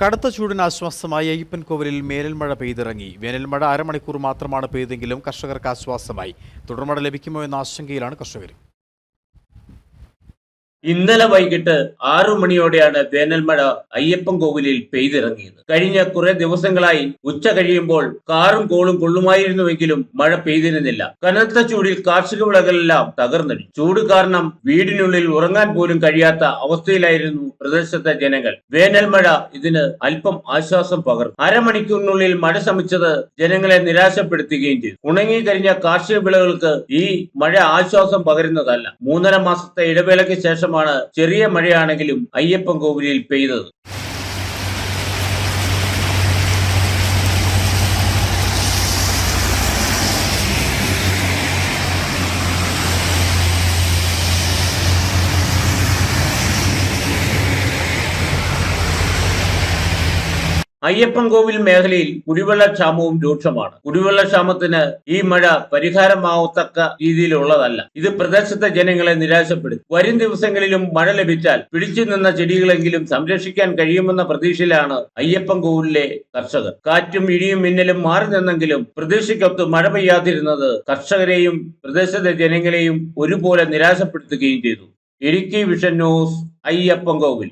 കടുത്ത ചൂടിന് ആശ്വാസമായി അയ്യപ്പൻ കോവിലിൽ വേനൽമഴ പെയ്തിറങ്ങി. വേനൽമഴ അരമണിക്കൂർ മാത്രമാണ് പെയ്തെങ്കിലും കർഷകർക്ക് ആശ്വാസമായി. തുടർമഴ ലഭിക്കുമോ എന്ന ആശങ്കയിലാണ് കർഷകർ. ഇന്നലെ വൈകിട്ട് ആറു മണിയോടെയാണ് വേനൽമഴ അയ്യപ്പൻ കോവിലിൽ പെയ്തിറങ്ങിയത്. കഴിഞ്ഞ കുറെ ദിവസങ്ങളായി ഉച്ച കഴിയുമ്പോൾ കാറും കോളും കൊള്ളുമായിരുന്നുവെങ്കിലും മഴ പെയ്തിരുന്നില്ല. കനത്ത ചൂടിൽ കാർഷിക വിളകളെല്ലാം തകർന്നടി. ചൂട് കാരണം വീടിനുള്ളിൽ ഉറങ്ങാൻ പോലും കഴിയാത്ത അവസ്ഥയിലായിരുന്നു പ്രദേശത്തെ ജനങ്ങൾ. വേനൽമഴ ഇതിന് അല്പം ആശ്വാസം പകർന്നു. അരമണിക്കൂറിനുള്ളിൽ മഴ ശമിച്ചത് ജനങ്ങളെ നിരാശപ്പെടുത്തുകയും ചെയ്തു. ഉണങ്ങി കഴിഞ്ഞ കാർഷിക വിളകൾക്ക് ഈ മഴ ആശ്വാസം പകരുന്നതല്ല. മൂന്നര മാസത്തെ ഇടവേളയ്ക്ക് ശേഷമാണ് ചെറിയ മഴയാണെങ്കിലും അയ്യപ്പൻ കോവിലിൽ പെയ്തത്. അയ്യപ്പൻ കോവിൽ മേഖലയിൽ കുടിവെള്ളക്ഷാമവും രൂക്ഷമാണ്. കുടിവെള്ളക്ഷാമത്തിന് ഈ മഴ പരിഹാരമാവത്തക്ക രീതിയിലുള്ളതല്ല. ഇത് പ്രദേശത്തെ ജനങ്ങളെ നിരാശപ്പെടുത്തി. വരും ദിവസങ്ങളിലും മഴ ലഭിച്ചാൽ പിടിച്ചു നിന്ന ചെടികളെങ്കിലും സംരക്ഷിക്കാൻ കഴിയുമെന്ന പ്രതീക്ഷയിലാണ് അയ്യപ്പൻ കോവിലിലെ കർഷകർ. കാറ്റും ഇടിയും മിന്നലും മാറി നിന്നെങ്കിലും പ്രതീക്ഷയ്ക്കൊത്ത് മഴ പെയ്യാതിരുന്നത് കർഷകരെയും പ്രദേശത്തെ ജനങ്ങളെയും ഒരുപോലെ നിരാശപ്പെടുത്തുകയും ചെയ്തു. Idukki vision news Ayyappan Kovil.